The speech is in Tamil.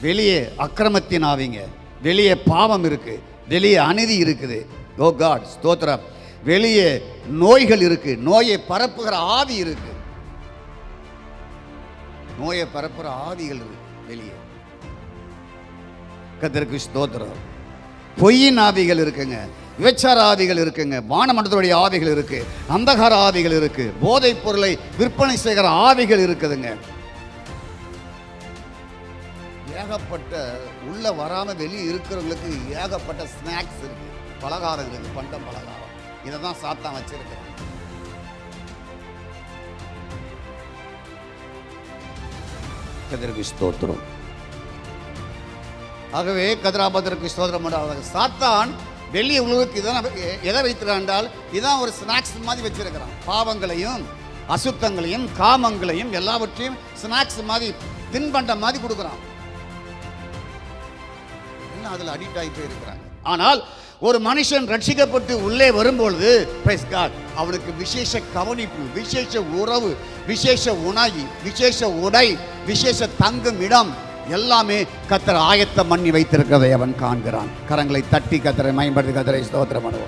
வெளியே அக்கிரமத்தின் ஆவிங்க வெளியே பாவம் இருக்குது வெளியே அநீதி இருக்குது. Oh ஓ காட் ஸ்தோத்திரம். வெளியே நோய்கள் இருக்கு. நோயை பரப்புகிற ஆவி இருக்கு. நோயை பரப்புகிற ஆவிகள் இருக்கு வெளியே. கத்தருக்கு ஸ்தோத்திரம். பொய்யின் ஆவிகள் இருக்குங்க. விபச்சார ஆவிகள் இருக்குங்க. வானமண்டலத்துடைய ஆவிகள் இருக்கு. அந்தகார ஆவிகள் இருக்கு. போதைப் பொருளை விற்பனை செய்கிற ஆவிகள் இருக்குதுங்க. ஏகப்பட்ட உள்ள வராம வெளியே இருக்கிறவங்களுக்கு ஏகப்பட்ட ஸ்நாக்ஸ் இருக்கு. பலகாரம் இருக்கு பண்டம் பலகாரம். இதை தான் சாத்தான் வச்சிருக்கிறேன். கதிருக்கு ஸ்தோத்திரம். ஆகவே கதிராபதற்கு ஸ்தோத்திரம் உண்டாவதாக. சாத்தான் வெளியே உலகுக்கு இதான் எதை என்றால் இதான் ஒரு ஸ்நாக்ஸ் மாதிரி வச்சிருக்கிறான். பாவங்களையும் அசுத்தங்களையும் காமங்களையும் எல்லாவற்றையும் ஸ்நாக்ஸ் மாதிரி தின்பண்டம் மாதிரி கொடுக்குறான். இன்னும் அதில் அடிக்ட் ஆகி போயிருக்கிறாங்க ஆனால் ஒரு மனுஷன் ரட்சிக்கப்பட்டு உள்ளே வரும்பொழுது praise அவனுக்கு விசேஷ கவனிப்பு விசேஷ உறவு விசேஷ உணவு விசேஷ உடை விசேஷ தங்கும் இடம் எல்லாமே கத்தர் ஆயத்தம் பண்ணி வைத்திருக்கிறதை அவன் காண்கிறான். கரங்களை தட்டி கத்தரை மேம்படுத்தி கத்தரை ஸ்தோத்திரம் பண்ணுவான்